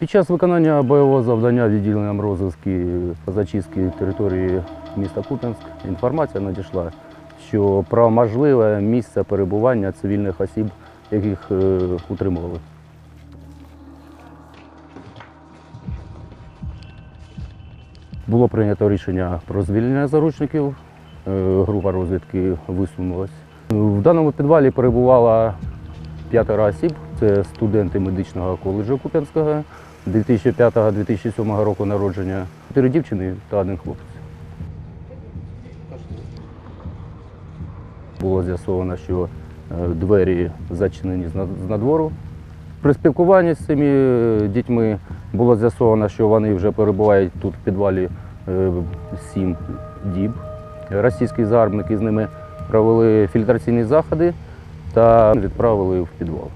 Під час виконання бойового завдання відділенням розвитки зачистки території міста Куп'янськ інформація надійшла, що про можливе місце перебування цивільних осіб, яких е, утримували. Було прийнято рішення про звільнення заручників. Е, Група розвідки висунулась. В даному підвалі перебувало п'ятеро осіб. Це студенти медичного коледжу Куп'янського 2005-2007 року народження, чотири дівчини та один хлопець. Було з'ясовано, що е, двері зачинені з надвору. При спілкуванні з цими е, дітьми було з'ясовано, що вони вже перебувають тут в підвалі е, сім діб. Російські загарбники з ними провели фільтраційні заходи та відправили в підвал.